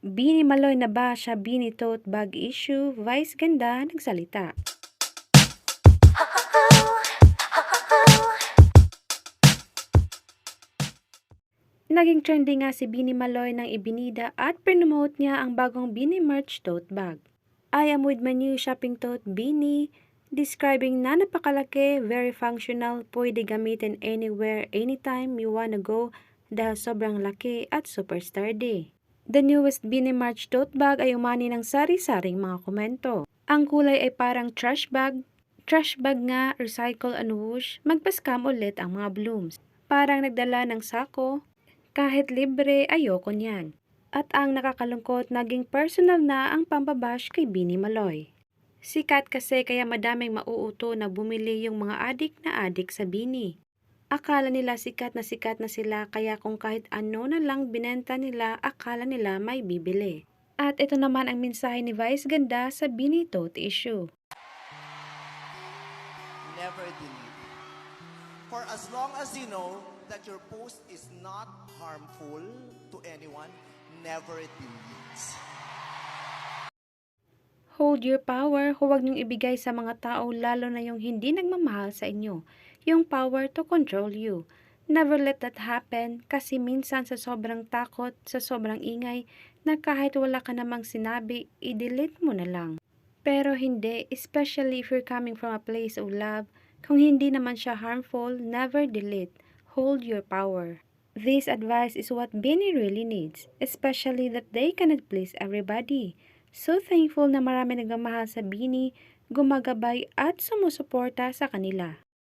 Bini Maloy na ba siya Bini Tote Bag issue? Vice ganda nagsalita. Naging trending nga si Bini Maloy nang ibinida at promote niya ang bagong Bini merch tote bag. I am with my new shopping tote Bini, describing na napakalaki, very functional, pwede gamitin anywhere, anytime you wanna go dahil sobrang laki at super sturdy. The newest Bini March tote bag ay umani ng sari-saring mga komento. Ang kulay ay parang trash bag. Trash bag nga, recycle and wash, magpa-scam ulit ang mga blooms. Parang nagdala ng sako, kahit libre, ayoko niyan. At ang nakakalungkot, naging personal na ang pambabash kay Bini Maloy. Sikat kasi kaya madaming mauuto na bumili yung mga adik na adik sa Bini. Akala nila sikat na sikat na sila kaya kung kahit ano na lang binenta nila, akala nila may bibili. At ito naman ang mensahe ni Vice Ganda sa Bini Tote issue. never delete. For as long as you know that your post is not harmful to anyone, never delete. Hold your power, huwag niyong ibigay sa mga tao lalo na yung hindi nagmamahal sa inyo. Yung power to control you. Never let that happen kasi minsan sa sobrang takot, sa sobrang ingay, na kahit wala ka namang sinabi, i-delete mo na lang. Pero hindi, especially if you're coming from a place of love, kung hindi naman siya harmful, never delete. Hold your power. This advice is what Benny really needs, especially that they cannot please everybody. So thankful na marami nagmamahal sa Bini, gumagabay at sumusuporta sa kanila.